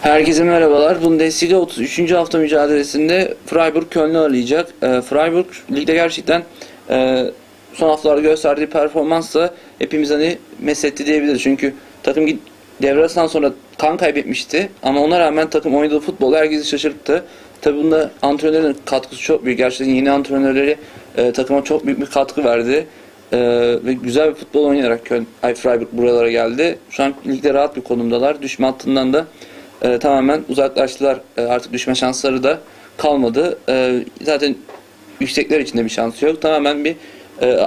Herkese merhabalar. Bundesliga 33. hafta mücadelesinde Freiburg Köln'ü arayacak. E, Freiburg ligde gerçekten e, son haftalarda gösterdiği performansla hepimiz hani mesetti diyebiliriz. Çünkü takım arasından sonra kan kaybetmişti ama ona rağmen takım oynadığı futbol herkesi şaşırttı. Tabi bunda antrenörlerin katkısı çok büyük. Gerçekten yeni antrenörleri e, takıma çok büyük bir katkı verdi. E, ve güzel bir futbol oynayarak Köln, ay Freiburg buralara geldi. Şu an ligde rahat bir konumdalar. Düşme hattından da e, tamamen uzaklaştılar. E, artık düşme şansları da kalmadı. E, zaten yüksekler içinde bir şansı yok. Tamamen bir e,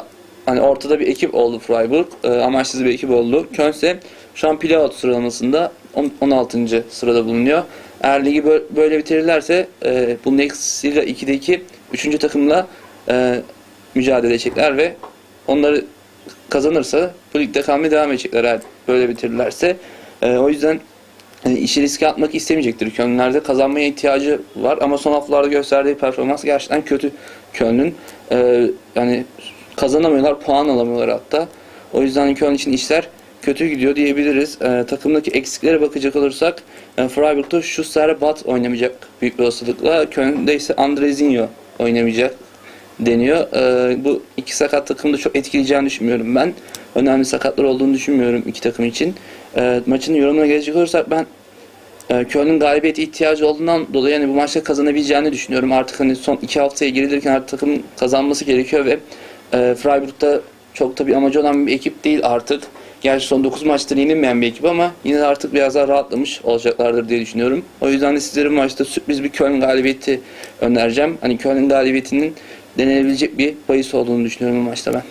hani ortada bir ekip oldu Freiburg. E, amaçsız bir ekip oldu. Köln ise şu an playout sıralamasında on- 16. sırada bulunuyor. Eğer ligi bö- böyle bitirirlerse e, Bundesliga 2'deki 3. takımla e, mücadele edecekler ve onları kazanırsa bu ligde kalmaya devam edecekler eğer böyle bitirirlerse. E, o yüzden yani işi riske atmak istemeyecektir. Köln'lerde kazanmaya ihtiyacı var ama son haftalarda gösterdiği performans gerçekten kötü Köln'ün. Ee, yani kazanamıyorlar, puan alamıyorlar hatta. O yüzden Köln için işler kötü gidiyor diyebiliriz. Ee, takımdaki eksiklere bakacak olursak e, Freiburg'da Schuster Bat oynamayacak büyük bir olasılıkla. Köln'de ise Andrezinho oynamayacak deniyor. Ee, bu iki sakat takımda çok etkileyeceğini düşünmüyorum ben. Önemli sakatlar olduğunu düşünmüyorum iki takım için. Ee, maçın yorumuna gelecek olursak ben e, Köln'ün galibiyete ihtiyacı olduğundan dolayı yani bu maçta kazanabileceğini düşünüyorum. Artık hani son iki haftaya girilirken artık takımın kazanması gerekiyor ve e, Freiburg'da çok da bir amacı olan bir ekip değil artık. Gerçi son 9 maçtır yenilmeyen bir ekip ama yine de artık biraz daha rahatlamış olacaklardır diye düşünüyorum. O yüzden de sizlere maçta sürpriz bir Köln galibiyeti önereceğim. Hani Köln galibiyetinin denenebilecek bir bahis olduğunu düşünüyorum bu maçta ben.